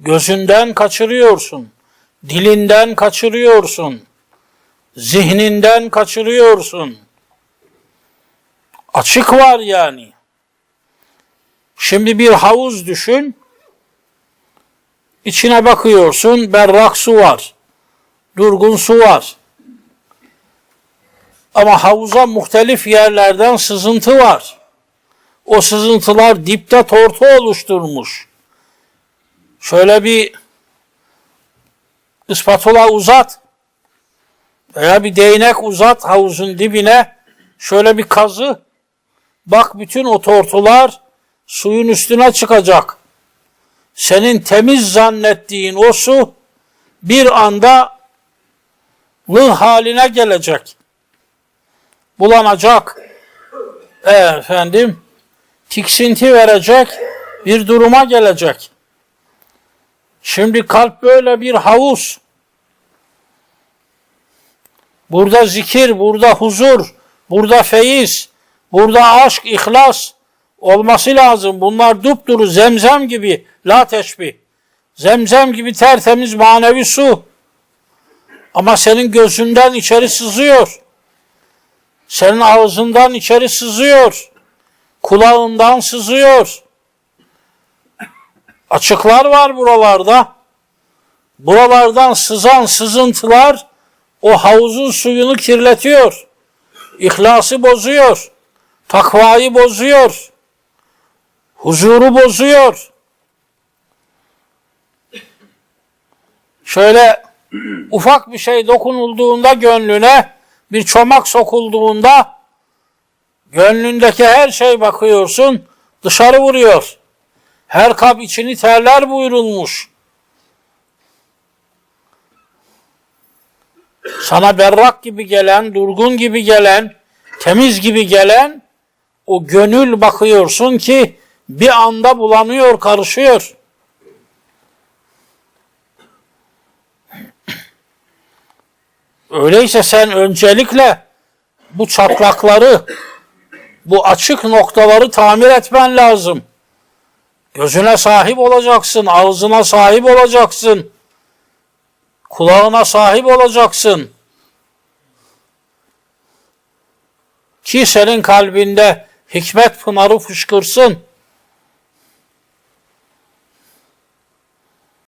gözünden kaçırıyorsun, dilinden kaçırıyorsun, zihninden kaçırıyorsun. Açık var yani. Şimdi bir havuz düşün. İçine bakıyorsun berrak su var. Durgun su var. Ama havuza muhtelif yerlerden sızıntı var. O sızıntılar dipte tortu oluşturmuş. Şöyle bir ispatula uzat veya bir değnek uzat havuzun dibine şöyle bir kazı bak bütün o tortular suyun üstüne çıkacak. Senin temiz zannettiğin o su bir anda lığ haline gelecek. Bulanacak. Efendim tiksinti verecek bir duruma gelecek. Şimdi kalp böyle bir havuz. Burada zikir, burada huzur, burada feyiz, burada aşk, ihlas olması lazım. Bunlar dupduru zemzem gibi la teşbih. Zemzem gibi tertemiz manevi su. Ama senin gözünden içeri sızıyor. Senin ağzından içeri sızıyor. Kulağından sızıyor. Açıklar var buralarda. Buralardan sızan sızıntılar o havuzun suyunu kirletiyor. İhlası bozuyor. Takvayı bozuyor. Huzuru bozuyor. Şöyle ufak bir şey dokunulduğunda gönlüne, bir çomak sokulduğunda gönlündeki her şey bakıyorsun dışarı vuruyor. Her kap içini terler buyurulmuş. Sana berrak gibi gelen, durgun gibi gelen, temiz gibi gelen o gönül bakıyorsun ki bir anda bulanıyor, karışıyor. Öyleyse sen öncelikle bu çatlakları, bu açık noktaları tamir etmen lazım. Gözüne sahip olacaksın, ağzına sahip olacaksın, kulağına sahip olacaksın. Ki senin kalbinde hikmet pınarı fışkırsın.